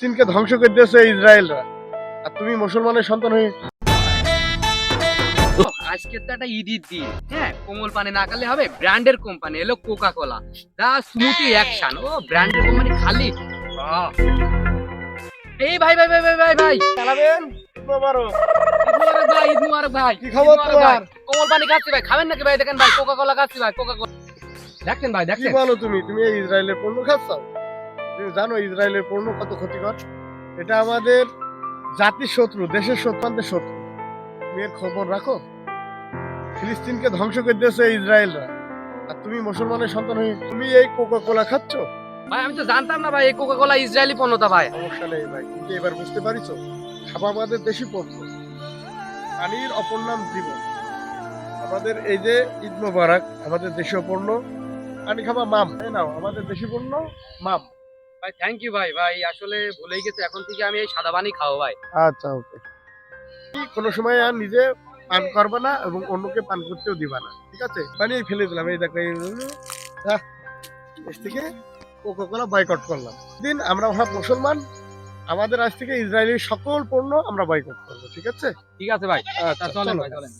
চীনকে ধ্বংস করে দিয়েছে ইসরায়েলরা। আর তুমি মুসলমানের সন্তান হয়ে আজকে তো একটা ইডির দিন। হ্যাঁ কোমল পানি না খালে হবে ব্র্যান্ডের কোম্পানি এলো Coca Cola the smoothie action ও ব্র্যান্ডের কোম্পানি খালি। এই ভাই ভাই ভাই ভাই ভাই ভাই। চালাবেন। ভাই মুবারক ভাই। কি খবর ভাই। তোমার? কোমল পানি খাচ্ছি ভাই খাবেন নাকি ভাই? দেখেন ভাই কোকা কোলা খাচ্ছি ভাই কোকা কোলা দেখছেন ভাই কি দেখছেন বলো তুমি? তুমি ইসরায়েলের পণ্য খাচ্ছ? তুমি জানো ইসরায়েলের পণ্য কত ক্ষতিকর? এটা আমাদের জাতির শত্রু দেশের শত্রুদের শত্রু। তুমি এর খবর রাখো। ফিলিস্তিনকে ধ্বংস করে দিয়েছে ইসরায়েলরা। আর তুমি মুসলমানের সন্তান হয়ে তুমি এই কোকা কোলা খাচ্ছ? ভাই আমি তো জানতাম না ভাই এই কোকা কোলা ইসরায়েলি পণ্যতা ভাই। সমস্যা নেই ভাই তুমি এবার বুঝতে পারিছো? খাবার আমাদের দেশি পণ্য। পানির অপর নাম জীবন। আমাদের এই যে ঈদ মোবারক আমাদের দেশীয় পণ্য। পানি খাবা মাম। এই নাও আমাদের দেশি পণ্য মাম। ভাই থ্যাংক ইউ ভাই। ভাই আসলে ভুলেই গেছে। এখন থেকে আমি এই সাদা পানি খাব ভাই। আচ্ছা ওকে কোনো সময় আর নিজে পান করবে না এবং অন্যকে পান করতেও দিবা না ঠিক আছে? পানি ফেলে দিলাম এই দেখো এই থেকে কোকা কোলা বয়কট করলাম। দিন আমরা মুসলমান আমাদের আজ থেকে ইসরায়েলের সকল পণ্য আমরা বয়কট করব ঠিক আছে? ঠিক আছে ভাই। আচ্ছা চলেন ভাই চলেন।